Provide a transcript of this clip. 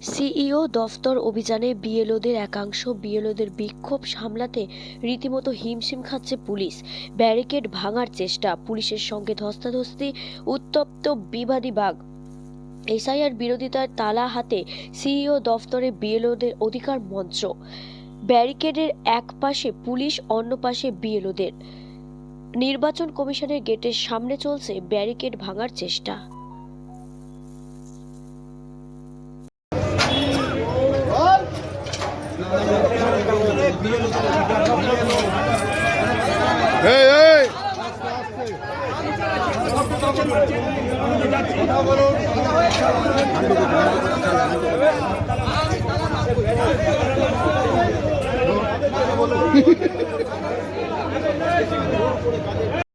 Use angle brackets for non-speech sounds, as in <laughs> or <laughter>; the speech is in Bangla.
সিইও দফতর অভিযানে বিএলওদের একাংশ বিএলওদের বিক্ষোভ সামলাতে রীতিমতো হিমশিম খাচ্ছে পুলিশ। ব্যারিকেড ভাঙার চেষ্টা, পুলিশের সঙ্গে ধস্তাধস্তি, উত্তপ্ত বিবাদী বাঘ। এসআইআর বিরোধিতার তালা হাতে সিইও দফতরে বিএলওদের অধিকার মঞ্চ। ব্যারিকেডের এক পাশে পুলিশ, অন্য পাশে বিএলওদের। নির্বাচন কমিশনের গেটের সামনে চলছে ব্যারিকেড ভাঙার চেষ্টা। এই এই! <laughs>